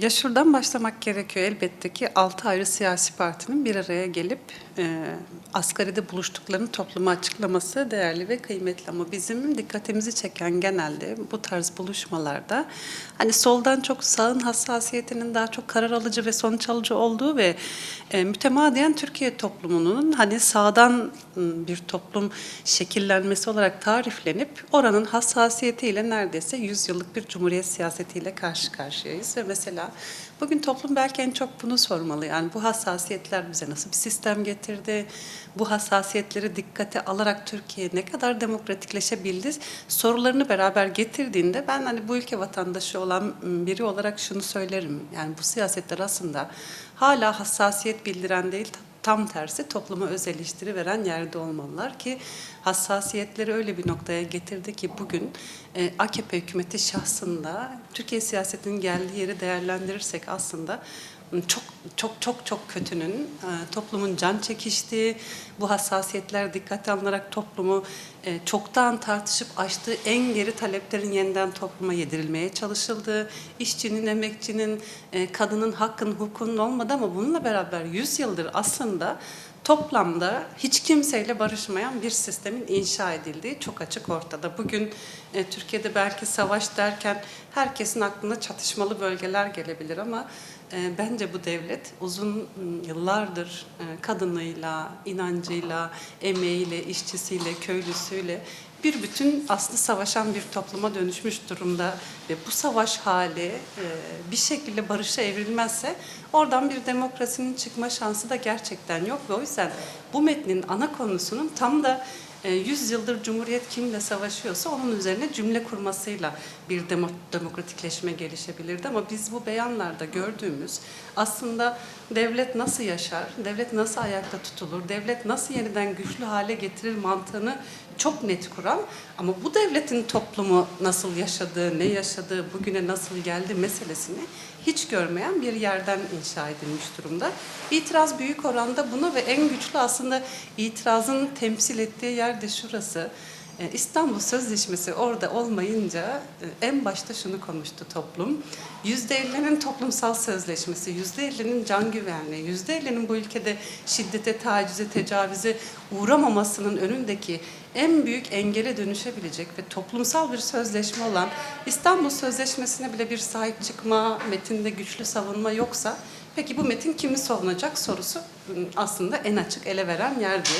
Ya şuradan başlamak gerekiyor elbette ki. Altı ayrı siyasi partinin bir araya gelip e, asgaride buluştuklarını topluma açıklaması değerli ve kıymetli. Ama bizim dikkatimizi çeken genelde bu tarz buluşmalarda hani soldan çok sağın hassasiyetinin daha çok karar alıcı ve sonuç alıcı olduğu ve e, mütemadiyen Türkiye toplumunun hani sağdan m, bir toplum şekillenmesi olarak tariflenip oranın hassasiyetiyle neredeyse 100 yıllık bir cumhuriyet siyasetiyle karşı karşıyayız. Ve mesela bugün toplum belki en çok bunu sormalı. Yani bu hassasiyetler bize nasıl bir sistem getirdi? Bu hassasiyetleri dikkate alarak Türkiye ne kadar demokratikleşebildi? Sorularını beraber getirdiğinde ben hani bu ülke vatandaşı olan biri olarak şunu söylerim. Yani bu siyasetler aslında hala hassasiyet bildiren değil tam tersi topluma öz eleştiri veren yerde olmalılar ki hassasiyetleri öyle bir noktaya getirdi ki bugün e, AKP hükümeti şahsında Türkiye siyasetinin geldiği yeri değerlendirirsek aslında çok çok çok çok kötünün e, toplumun can çekiştiği bu hassasiyetler dikkate alınarak toplumu e, çoktan tartışıp açtığı en geri taleplerin yeniden topluma yedirilmeye çalışıldığı, işçinin, emekçinin, e, kadının hakkın, hukukunun olmadı ama bununla beraber 100 yıldır aslında toplamda hiç kimseyle barışmayan bir sistemin inşa edildiği çok açık ortada. Bugün e, Türkiye'de belki savaş derken herkesin aklına çatışmalı bölgeler gelebilir ama e, bence bu devlet uzun m, yıllardır e, kadınıyla, inancıyla, emeğiyle, işçisiyle, köylüsüyle bir bütün aslı savaşan bir topluma dönüşmüş durumda ve bu savaş hali e, bir şekilde barışa evrilmezse oradan bir demokrasinin çıkma şansı da gerçekten yok ve o yüzden bu metnin ana konusunun tam da e, 100 yıldır Cumhuriyet kimle savaşıyorsa onun üzerine cümle kurmasıyla bir demo, demokratikleşme gelişebilirdi. Ama biz bu beyanlarda gördüğümüz aslında devlet nasıl yaşar, devlet nasıl ayakta tutulur, devlet nasıl yeniden güçlü hale getirir mantığını çok net kuran ama bu devletin toplumu nasıl yaşadığı, ne yaşadığı, bugüne nasıl geldi meselesini hiç görmeyen bir yerden inşa edilmiş durumda. İtiraz büyük oranda buna ve en güçlü aslında itirazın temsil ettiği yer de şurası. Ee, İstanbul Sözleşmesi orada olmayınca e, en başta şunu konuştu toplum. %50'nin toplumsal sözleşmesi, %50'nin can güvenliği, %50'nin bu ülkede şiddete, tacize, tecavüze uğramamasının önündeki en büyük engele dönüşebilecek ve toplumsal bir sözleşme olan İstanbul Sözleşmesi'ne bile bir sahip çıkma, metinde güçlü savunma yoksa peki bu metin kimi savunacak sorusu ıı, aslında en açık ele veren yerdi.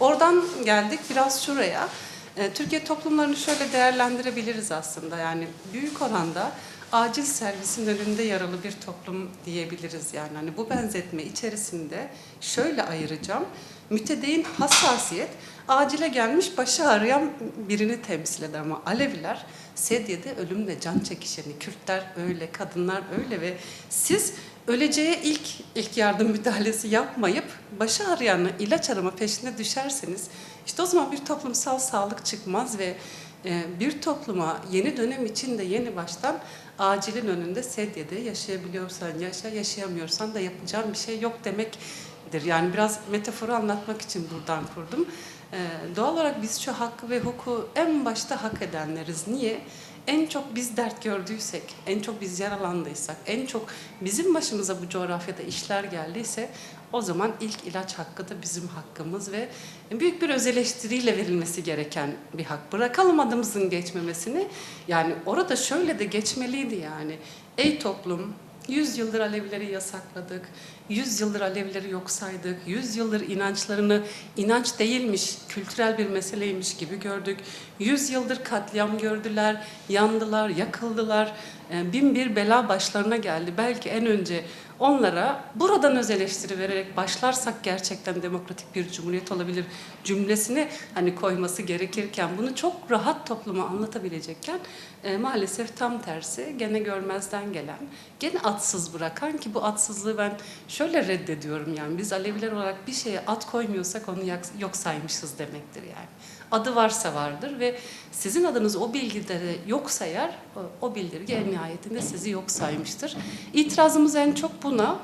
Oradan geldik biraz şuraya. E, Türkiye toplumlarını şöyle değerlendirebiliriz aslında. Yani büyük oranda acil servisin önünde yaralı bir toplum diyebiliriz. Yani hani bu benzetme içerisinde şöyle ayıracağım. Mütedeyin hassasiyet acile gelmiş başı ağrıyan birini temsil eder ama Aleviler sedyede ölümle can çekişeni, Kürtler öyle, kadınlar öyle ve siz öleceğe ilk ilk yardım müdahalesi yapmayıp başı ağrıyanı ilaç arama peşine düşerseniz işte o zaman bir toplumsal sağlık çıkmaz ve e, bir topluma yeni dönem için de yeni baştan acilin önünde sedyede yaşayabiliyorsan yaşa, yaşayamıyorsan da yapacağın bir şey yok demektir. Yani biraz metaforu anlatmak için buradan kurdum. E, doğal olarak biz şu hakkı ve hukuku en başta hak edenleriz. Niye? En çok biz dert gördüysek, en çok biz yaralandıysak, en çok bizim başımıza bu coğrafyada işler geldiyse o zaman ilk ilaç hakkı da bizim hakkımız ve büyük bir öz eleştiriyle verilmesi gereken bir hak. Bırakalım adımızın geçmemesini. Yani orada şöyle de geçmeliydi yani. Ey toplum, 100 yıldır Alevileri yasakladık, 100 yıldır Alevileri yok saydık, 100 yıldır inançlarını inanç değilmiş, kültürel bir meseleymiş gibi gördük. 100 yıldır katliam gördüler, yandılar, yakıldılar. Ee, Bin bir bela başlarına geldi. Belki en önce onlara buradan öz eleştiri vererek başlarsak gerçekten demokratik bir cumhuriyet olabilir cümlesini hani koyması gerekirken bunu çok rahat topluma anlatabilecekken e, maalesef tam tersi gene görmezden gelen, gene atsız bırakan ki bu atsızlığı ben şöyle reddediyorum yani biz Aleviler olarak bir şeye at koymuyorsak onu yok saymışız demektir yani. Adı varsa vardır ve sizin adınız o bilgileri yok sayar, o- o bildirge en nihayetinde sizi yok saymıştır. İtirazımız en çok buna.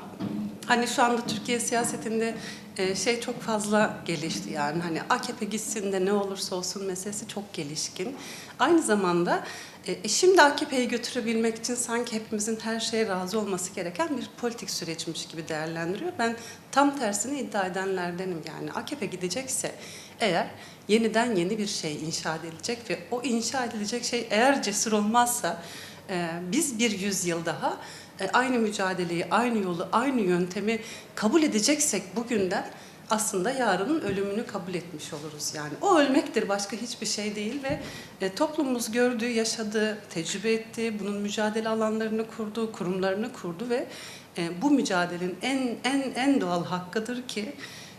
Hani şu anda Türkiye siyasetinde e, şey çok fazla gelişti yani hani AKP gitsin de ne olursa olsun meselesi çok gelişkin. Aynı zamanda e, şimdi AKP'yi götürebilmek için sanki hepimizin her şeye razı olması gereken bir politik süreçmiş gibi değerlendiriyor. Ben tam tersini iddia edenlerdenim yani AKP gidecekse eğer yeniden yeni bir şey inşa edilecek ve o inşa edilecek şey eğer cesur olmazsa e, biz bir yüzyıl daha e, aynı mücadeleyi, aynı yolu, aynı yöntemi kabul edeceksek bugünden aslında yarının ölümünü kabul etmiş oluruz yani. O ölmektir başka hiçbir şey değil ve e, toplumumuz gördüğü, yaşadığı, tecrübe ettiği, bunun mücadele alanlarını kurdu, kurumlarını kurdu ve e, bu mücadelenin en en en doğal hakkıdır ki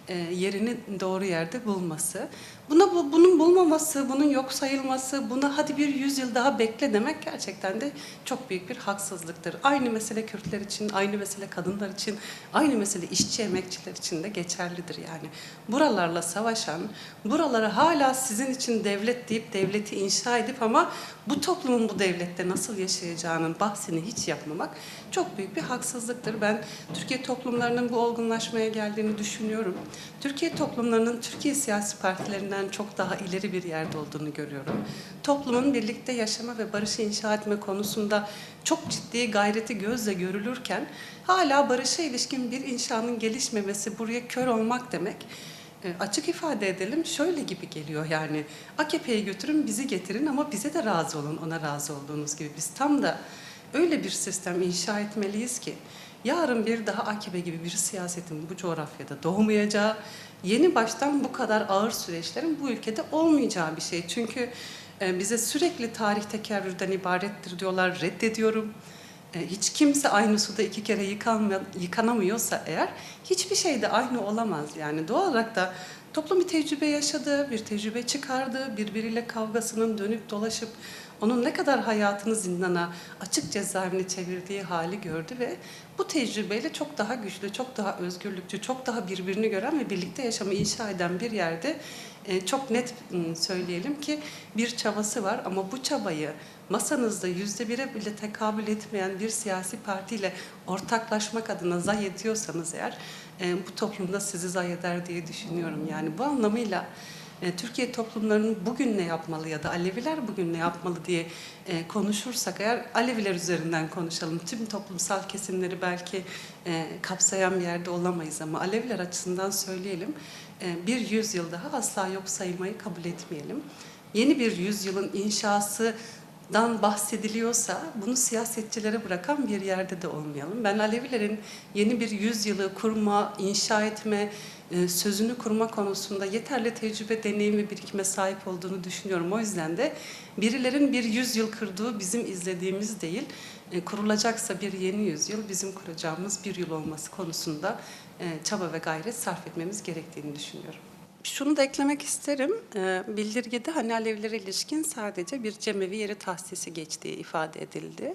e, yerini doğru yerde bulması. Buna bu, bunun bulmaması, bunun yok sayılması, buna hadi bir yüzyıl daha bekle demek gerçekten de çok büyük bir haksızlıktır. Aynı mesele Kürtler için, aynı mesele kadınlar için, aynı mesele işçi emekçiler için de geçerlidir yani. Buralarla savaşan, buralara hala sizin için devlet deyip devleti inşa edip ama bu toplumun bu devlette nasıl yaşayacağının bahsini hiç yapmamak çok büyük bir haksızlıktır. Ben Türkiye toplumlarının bu olgunlaşmaya geldiğini düşünüyorum. Türkiye toplumlarının Türkiye siyasi partilerinden çok daha ileri bir yerde olduğunu görüyorum. Toplumun birlikte yaşama ve barışı inşa etme konusunda çok ciddi gayreti gözle görülürken hala barışa ilişkin bir inşanın gelişmemesi, buraya kör olmak demek. E, açık ifade edelim şöyle gibi geliyor yani AKP'yi götürün bizi getirin ama bize de razı olun ona razı olduğunuz gibi biz tam da öyle bir sistem inşa etmeliyiz ki yarın bir daha AKP gibi bir siyasetin bu coğrafyada doğmayacağı, yeni baştan bu kadar ağır süreçlerin bu ülkede olmayacağı bir şey. Çünkü e, bize sürekli tarih tekerrürden ibarettir diyorlar, reddediyorum. E, Hiç kimse aynı suda iki kere yıkanamıyorsa eğer hiçbir şey de aynı olamaz. Yani doğal olarak da toplum bir tecrübe yaşadı, bir tecrübe çıkardı, birbiriyle kavgasının dönüp dolaşıp onun ne kadar hayatını zindana, açık cezaevine çevirdiği hali gördü ve bu tecrübeyle çok daha güçlü, çok daha özgürlükçü, çok daha birbirini gören ve birlikte yaşamı inşa eden bir yerde e, çok net m, söyleyelim ki bir çabası var. Ama bu çabayı masanızda yüzde bire bile tekabül etmeyen bir siyasi partiyle ortaklaşmak adına zayi ediyorsanız eğer e, bu toplumda sizi zayi eder diye düşünüyorum. Yani bu anlamıyla e, Türkiye toplumlarının bugün ne yapmalı ya da Aleviler bugün ne yapmalı diye e, konuşursak eğer Aleviler üzerinden konuşalım. Tüm toplumsal kesimleri belki e, kapsayan bir yerde olamayız ama Aleviler açısından söyleyelim. E, bir yüzyıl daha asla yok saymayı kabul etmeyelim. Yeni bir yüzyılın inşası dan bahsediliyorsa bunu siyasetçilere bırakan bir yerde de olmayalım. Ben Alevilerin yeni bir yüzyılı kurma, inşa etme, e, sözünü kurma konusunda yeterli tecrübe, deneyim ve birikime sahip olduğunu düşünüyorum. O yüzden de birilerin bir yüzyıl kırdığı bizim izlediğimiz değil, e, kurulacaksa bir yeni yüzyıl bizim kuracağımız bir yıl olması konusunda e, çaba ve gayret sarf etmemiz gerektiğini düşünüyorum. Şunu da eklemek isterim. Ee, Bildirgede hani Alevilere ilişkin sadece bir cemevi yeri tahsisi geçtiği ifade edildi.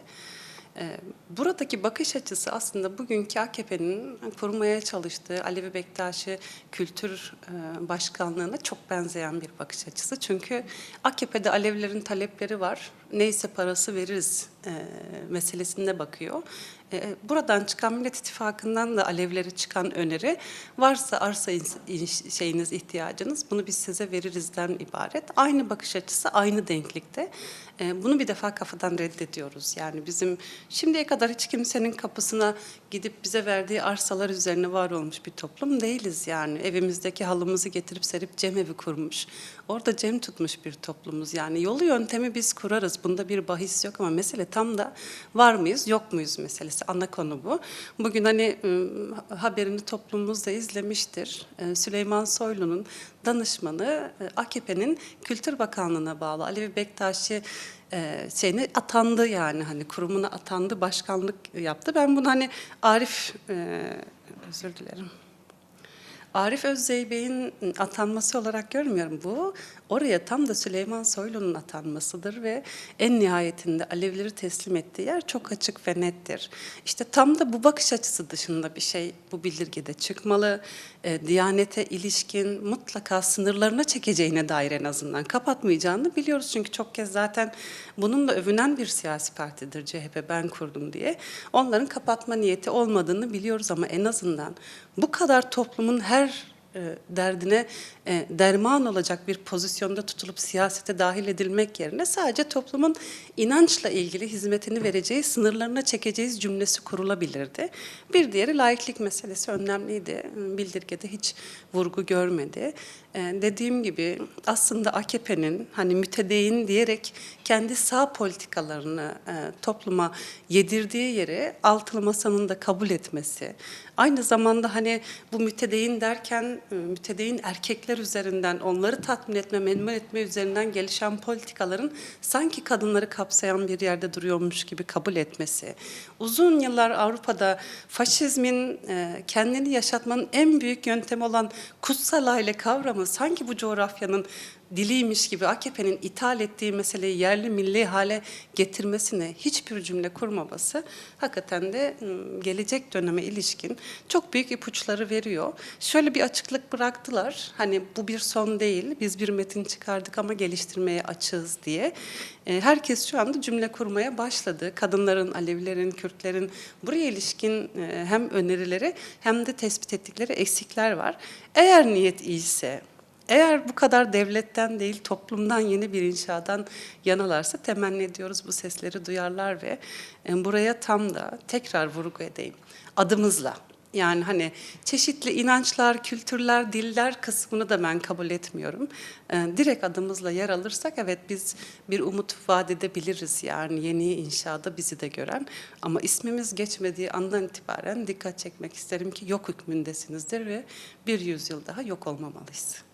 Ee, Buradaki bakış açısı aslında bugünkü AKP'nin kurmaya çalıştığı Alevi Bektaşi Kültür e, Başkanlığı'na çok benzeyen bir bakış açısı. Çünkü AKP'de Alevilerin talepleri var. Neyse parası veririz e, meselesinde bakıyor. E, Buradan çıkan Millet İttifakı'ndan da Alevlere çıkan öneri varsa arsa in- in- şeyiniz ihtiyacınız bunu biz size veririzden ibaret. Aynı bakış açısı aynı denklikte. E, Bunu bir defa kafadan reddediyoruz. Yani bizim şimdiye kadar hiç kimsenin kapısına gidip bize verdiği arsalar üzerine var olmuş bir toplum değiliz yani. Evimizdeki halımızı getirip serip cemevi kurmuş. Orada cem tutmuş bir toplumuz. Yani yolu yöntemi biz kurarız. Bunda bir bahis yok ama mesele tam da var mıyız yok muyuz meselesi. Ana konu bu. Bugün hani ıı, haberini toplumumuz da izlemiştir. Ee, Süleyman Soylu'nun danışmanı e, AKP'nin Kültür Bakanlığı'na bağlı Alevi Bektaşi şeyine atandı yani hani kurumuna atandı, başkanlık yaptı. Ben bunu hani Arif e, özür dilerim. Arif Özzeybek'in atanması olarak görmüyorum bu. Oraya tam da Süleyman Soylu'nun atanmasıdır ve en nihayetinde Alevileri teslim ettiği yer çok açık ve nettir. İşte tam da bu bakış açısı dışında bir şey bu bildirgede çıkmalı. E, Diyanete ilişkin mutlaka sınırlarına çekeceğine dair en azından kapatmayacağını biliyoruz. Çünkü çok kez zaten bununla övünen bir siyasi partidir CHP ben kurdum diye. Onların kapatma niyeti olmadığını biliyoruz ama en azından bu kadar toplumun her e, derdine e, derman olacak bir pozisyonda tutulup siyasete dahil edilmek yerine sadece toplumun inançla ilgili hizmetini vereceği, sınırlarına çekeceğiz cümlesi kurulabilirdi. Bir diğeri laiklik meselesi önemliydi. Bildirgede hiç vurgu görmedi. E, dediğim gibi aslında AKP'nin hani mütedeyin diyerek kendi sağ politikalarını e, topluma yedirdiği yere altılı masanın da kabul etmesi, aynı zamanda hani bu mütedeyin derken e, mütedeyin erkekler üzerinden onları tatmin etme, memnun etme üzerinden gelişen politikaların sanki kadınları kapsayan bir yerde duruyormuş gibi kabul etmesi. Uzun yıllar Avrupa'da faşizmin e, kendini yaşatmanın en büyük yöntemi olan kutsal aile kavramı sanki bu coğrafyanın diliymiş gibi AKP'nin ithal ettiği meseleyi yerli milli hale getirmesine hiçbir cümle kurmaması hakikaten de ım, gelecek döneme ilişkin çok büyük ipuçları veriyor. Şöyle bir açıklık bıraktılar. Hani bu bir son değil. Biz bir metin çıkardık ama geliştirmeye açığız diye. E, Herkes şu anda cümle kurmaya başladı. Kadınların, Alevilerin, Kürtlerin buraya ilişkin e, hem önerileri hem de tespit ettikleri eksikler var. Eğer niyet iyiyse, eğer bu kadar devletten değil toplumdan yeni bir inşadan yanalarsa temenni ediyoruz bu sesleri duyarlar ve e, buraya tam da tekrar vurgu edeyim adımızla yani hani çeşitli inançlar, kültürler, diller kısmını da ben kabul etmiyorum. E, direkt adımızla yer alırsak evet biz bir umut vaat edebiliriz yani yeni inşada bizi de gören. Ama ismimiz geçmediği andan itibaren dikkat çekmek isterim ki yok hükmündesinizdir ve bir yüzyıl daha yok olmamalıyız.